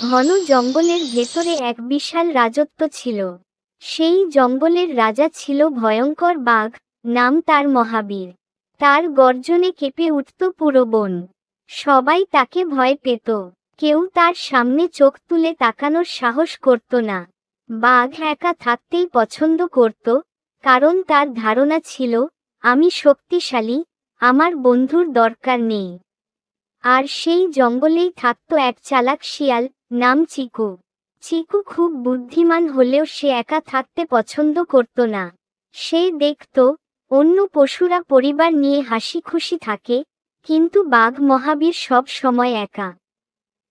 ঘন জঙ্গলের ভেতরে এক বিশাল রাজত্ব ছিল। সেই জঙ্গলের রাজা ছিল ভয়ঙ্কর বাঘ নাম তার মহাবীর। তার গর্জনে কেঁপে উঠত পুরো বন। সবাই তাকে ভয় পেত। কেউ তার সামনে চোখ তুলে তাকানোর সাহস করত না। বাঘ একা থাকতেই পছন্দ করত, কারণ তার ধারণা ছিল, আমি শক্তিশালী, আমার বন্ধুর দরকার নেই। আর সেই জঙ্গলেই থাকত এক চালাক শিয়াল নাম চিকু। চিকু খুব বুদ্ধিমান হলেও সে একা থাকতে পছন্দ করত না। সে দেখত, অন্য পশুরা পরিবার নিয়ে হাসি খুশি থাকে, কিন্তু বাঘ মহাবীর সব সময় একা।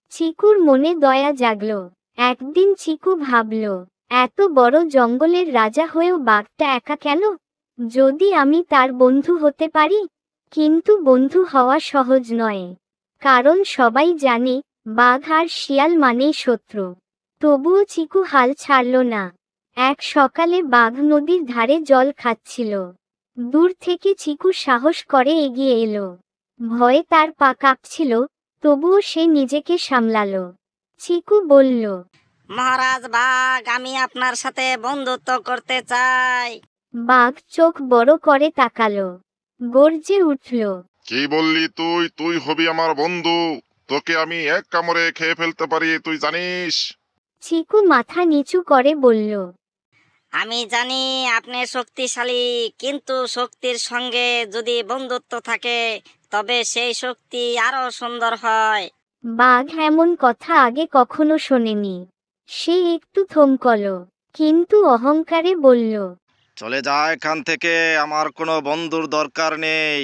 চিকুর মনে দয়া জাগল। একদিন চিকু ভাবল, এত বড় জঙ্গলের রাজা হয়েও বাঘটা একা কেন? যদি আমি তার বন্ধু হতে পারি, কিন্তু বন্ধু হওয়া সহজ নয়। কারণ সবাই জানে বাঘ আর শিয়াল মানেই শত্রু। তবুও চিকু হাল ছাড়ল না। এক সকালে বাঘ নদীর ধারে জল খাচ্ছিল। দূর থেকে চিকু সাহস করে এগিয়ে এলো। ভয়ে তার পা কাঁপছিল তবুও সে নিজেকে সামলালো। চিকু বলল মহারাজ বাঘ আমি আপনার সাথে বন্ধুত্ব করতে চাই। বাঘ চোখ বড় করে তাকালো। গর্জে উঠল কি বললি তুই? তুই হবি আমার বন্ধু। তোকে আমি এক কামড়ে খেয়ে ফেলতে পারি তুই জানিস? চিকু মাথা নিচু করে বলল আমি জানি আপনি শক্তিশালী কিন্তু শক্তির সঙ্গে যদি বন্ধুত্ব থাকে তবে সেই শক্তি আরও সুন্দর হয়। বাঘ এমন কথা আগে কখনো শোনেনি। সে একটু থমকল কিন্তু অহংকারে বলল চলে যা এখান থেকে আমার কোনো বন্ধুর দরকার নেই।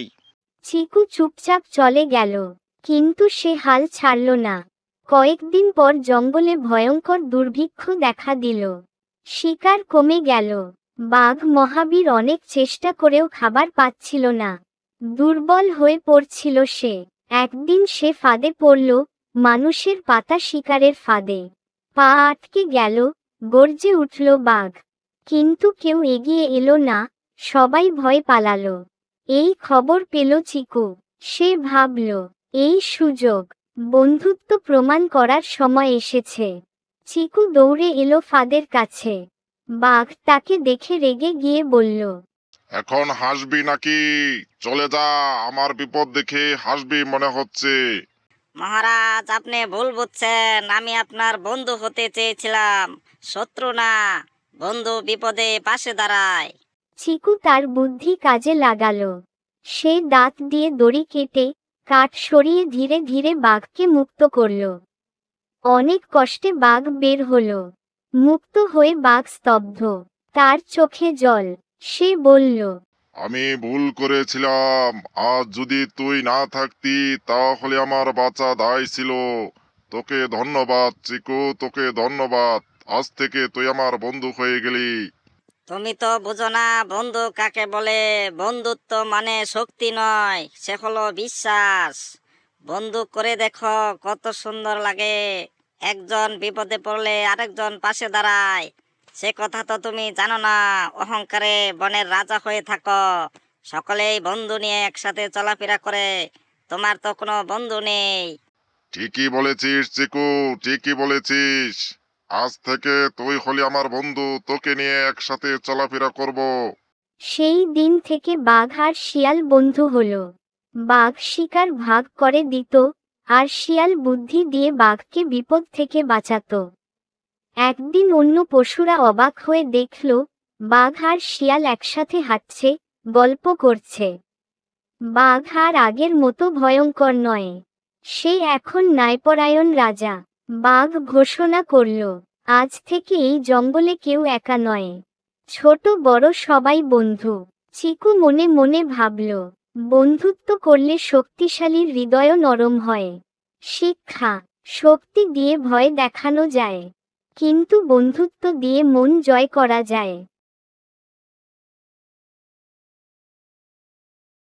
চিকু চুপচাপ চলে গেল। কিন্তু সে হাল ছাড়ল না। কয়েকদিন পর জঙ্গলে ভয়ঙ্কর দুর্ভিক্ষ দেখা দিল। শিকার কমে গেল। বাঘ মহাবীর অনেক চেষ্টা করেও খাবার পাচ্ছিল না। দুর্বল হয়ে পড়ছিল সে। একদিন সে ফাঁদে পড়ল, মানুষের পাতা শিকারের ফাঁদে। পা আটকে গেল, গর্জে উঠল বাঘ। কিন্তু কেউ এগিয়ে এলো না, সবাই ভয় পালালো। এই খবর পেল চিকু। সে ভাবল এই সুযোগ বন্ধুত্ব প্রমাণ করার সময় এসেছে। চিকু দৌড়ে এলো ফাদের কাছে। বাঘ তাকে দেখে রেগে গিয়ে বলল এখন হাসবি নাকি? চলে যা আমার বিপদ দেখে হাসবি মনে হচ্ছে। মহারাজ আপনি ভুল বুঝছেন। আমি আপনার বন্ধু হতে চেয়েছিলাম। শত্রু না বন্ধু বিপদে পাশে দাঁড়ায়। চিকু তার বুদ্ধি কাজে লাগালো। সে দাঁত দিয়ে দড়ি কেটে কাঠ সরিয়ে ধীরে ধীরে বাঘকে মুক্ত করল। অনেক কষ্টে বাঘ বের হলো। মুক্ত হয়ে বাঘ স্তব্ধ। তার চোখে জল। সে বলল, আমি ভুল করেছিলাম। আজ যদি তুই না থাকতি, তাহলে আমার বাঁচা দায় ছিল। তোকে ধন্যবাদ, চিকু, তোকে ধন্যবাদ। আজ থেকে তুই আমার বন্ধু হয়ে গেলি। তুমি তো বুঝো না, বন্ধু কাকে বলে? বন্ধুত্ব মানে শক্তি নয়, সে হলো বিশ্বাস। বন্ধু করে দেখো কত সুন্দর লাগে। একজন বিপদে পড়লে আরেকজন পাশে দাঁড়ায়। সে কথা তো তুমি জানো না, অহংকারে বনের রাজা হয়ে থাকো। সকলেই বন্ধু নিয়ে একসাথে চলাফেরা করে, তোমার তো কোনো বন্ধু নেই। ঠিকই বলেছিস, চিকু, ঠিকই বলেছিস। আজ থেকে তুই হলি আমার বন্ধু, তোকে নিয়ে একসাথে চলাফেরা করব। সেই দিন থেকে বাঘ আর শিয়াল বন্ধু হলো। বাঘ শিকার ভাগ করে দিত, আর শিয়াল বুদ্ধি দিয়ে বাঘকে বিপদ থেকে বাঁচাতো। একদিন অন্য পশুরা অবাক হয়ে দেখল, বাঘ আর শিয়াল একসাথে হাঁটছে, গল্প করছে। বাঘ আর আগের মতো ভয়ঙ্কর নয়। সে এখন ন্যায়পরায়ণ রাজা। বাঘ ঘোষণা করল, আজ থেকে এই জঙ্গলে কেউ একা নয়। ছোট, বড় সবাই বন্ধু। চিকু মনে মনে ভাবল, বন্ধুত্ব করলে শক্তিশালী হৃদয় নরম হয়। শিক্ষা, শক্তি দিয়ে ভয় দেখানো যায়। কিন্তু বন্ধুত্ব দিয়ে মন জয় করা যায়।